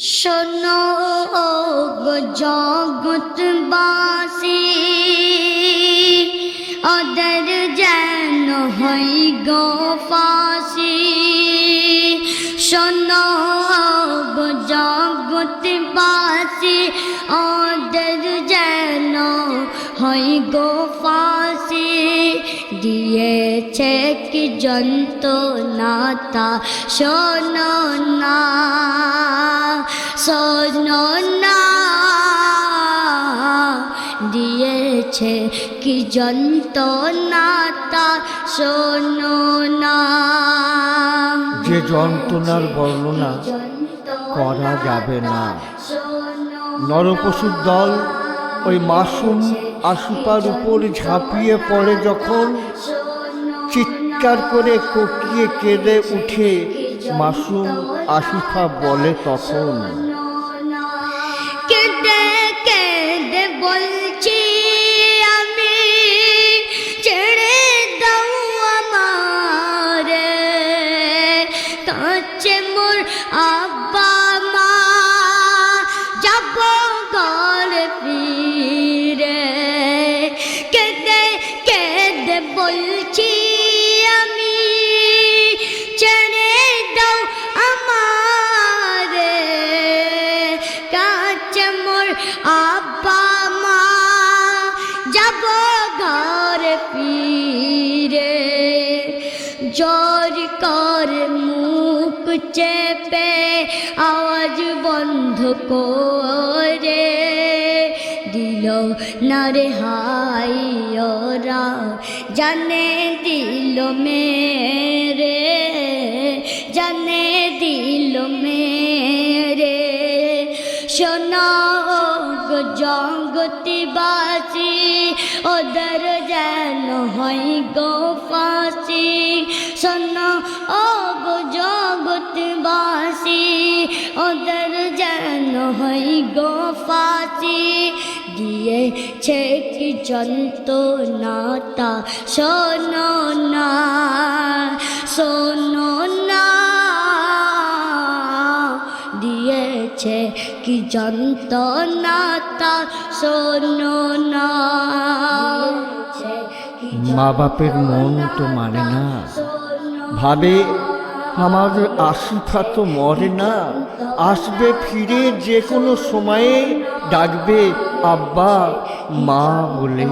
শোনো জগৎবাসী ওদের যেন হই গো ফাঁসি। শোনো জগৎবাসী ওদের যেন হই গো ফাঁসি। দিয়েছে কি যন্ত্রণাতা, শোনো না শোনো না দিয়েছে কি যন্ত্রণাতা শোনো না যে যন্ত্রণার বর্ণনা করা যাবে না। নরপশুর দল ওই মাসুম আশুপার উপর ঝাঁপিয়ে পড়ে যখন চিৎকার করে কোকিয়ে কেঁদে উঠে মাসুম আশিফা বলে তখন। যাব ঘর ফিরে। কেঁদে কেঁদে বলছি আমি, ছেড়ে দাও আমারে। কাছে মোর আব্বা মা, যাব ঘর ফিরে। জোর কর মুখ চেপে করে দিল না রে হাই ওরা। জানে দিল মেরে, জানে দিল মেরে। শোনো গো জগতিবাসী ওদের যেন হয় গো ফাঁসি। শোনো ও গো জগতবাসী ওদের হয় গো ফাঁসি দিয়েছে কি যন্ত্রণাতা শোনো না শোনো না। দিয়েছে কি যন্ত্রণাতা শোনো না। মা বাপের মন তো মানে না। ভাবে আমার আশিফা তো মরে না। আসবে ফিরে যে কোনো সময়ে ডাকবে আব্বা মা বলে।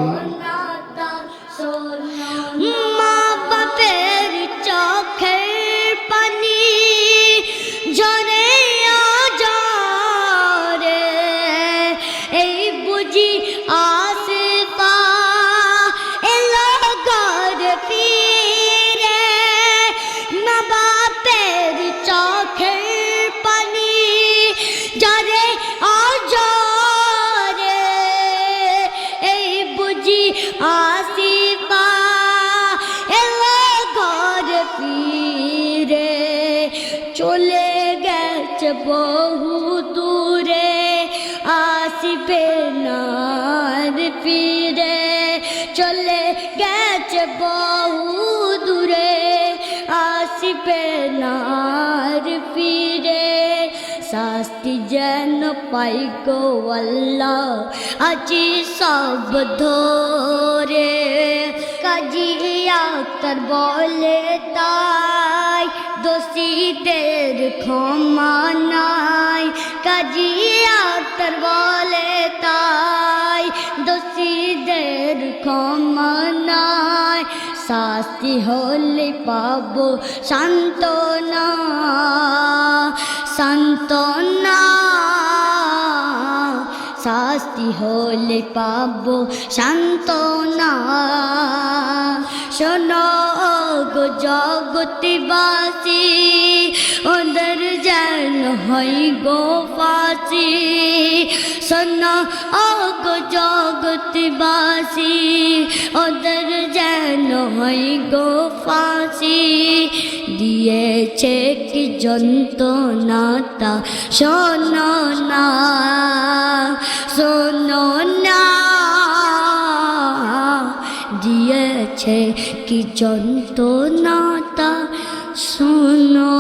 আর ফিরে চলে গেছে বহু দূরে আসিবে না আর ফিরে। শাস্তি যেন পাই গো আল্লাহ, আজি সব ধরে। কাজী আক্তার বলে তাই, দোষীদের ক্ষমা নাই। কাজী আক্তার শাস্তি হলে পাবো সান্ত্বনা সান্ত্বনা। শাস্তি হলে পাবো সান্ত্বনা। শোনো গো জগতিবাসী ওদের যেন হই গো ফাঁসি। শোনো ও গো জগতিবাসী ওদের যেন হই গো ফাঁসি। দিয়েছে কি যন্ত্রণাতা শোনো না শোনো না। দিয়েছে কি যন্ত্রণাতা শোনো